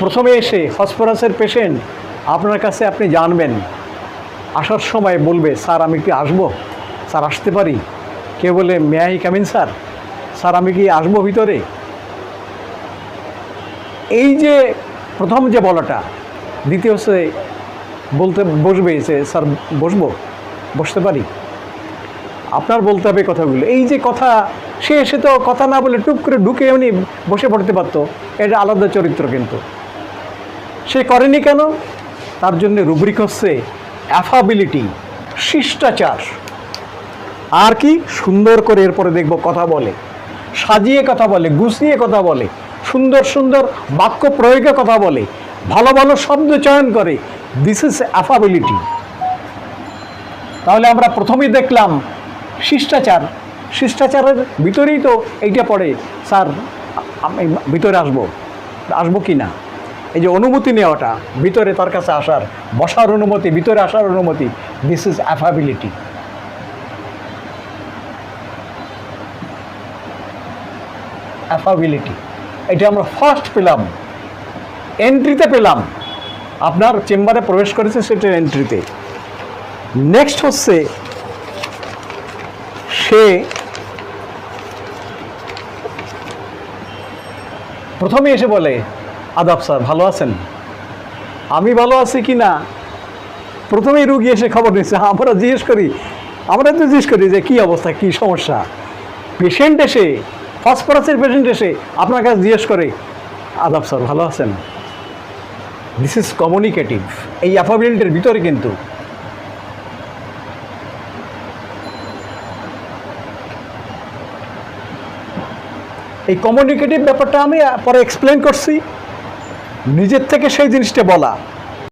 প্রথমে এসে ফসফরাসের পেশেন্ট আপনার কাছে আপনি জানবেন। আসার সময় বলবে, স্যার, আমি কি আসব? স্যার, আসতে পারি? কেউ বলে মেয়াই কামিন স্যার স্যার আমি কি আসব ভিতরে? এই যে প্রথম যে বলাটা, দ্বিতীয় হচ্ছে বলতে, বসবে যে, স্যার, বসবো? বসতে পারি? আপনার বলতে হবে কথাগুলো। এই যে কথা, সে এসে তো কথা না বলে টুক করে ঢুকে এমনি বসে পড়তে পারতো। এটা আলাদা চরিত্র কিন্তু। সে করেনি কেন? তার জন্য রুব্রিক হচ্ছে অ্যাফাবিলিটি শিষ্টাচার। আর কি? সুন্দর করে এরপরে দেখব কথা বলে, সাজিয়ে কথা বলে, গুছিয়ে কথা বলে, সুন্দর সুন্দর বাক্য প্রয়োগে কথা বলে, ভালো ভালো শব্দ চয়ন করে। দিস ইজ অ্যাফাবিলিটি তাহলে আমরা প্রথমেই দেখলাম শিষ্টাচার। শিষ্টাচারের ভিতরেই তো এইটা পড়ে। স্যার, আমি ভিতরে আসব। আসব কি না? এই যে অনুমতি নেওয়াটা, ভিতরে তার কাছে আসার, বসার অনুমতি, ভিতরে আসার অনুমতি দিস ইজ অ্যাফাবিলিটি অ্যাফাবিলিটি এটা আমরা ফার্স্ট পেলাম। এন্ট্রিতে পেলাম। আপনার চেম্বারে প্রবেশ করেছে, সেটার এন্ট্রিতে নেক্সট হচ্ছে, সে প্রথমে এসে বলে আদাব স্যার, ভালো আছেন? আমি ভালো আছি কি না? প্রথমেই রুগী এসে খবর নিচ্ছে আমরা জিজ্ঞেস করি, আমরা তো জিজ্ঞেস করি যে কী অবস্থা, কী সমস্যা? পেশেন্ট এসে ফসফরাসের পেশেন্ট এসে আপনার কাছে জিজ্ঞেস করে, আদাব স্যার, ভালো আছেন? দিস ইজ কমিউনিকেটিভ এই অ্যাফাবিলিটির ভিতরে কিন্তু এই কমিউনিকেটিভ ব্যাপারটা আমি পরে এক্সপ্লেন করছি। নিজের থেকে সেই জিনিসটা বলা।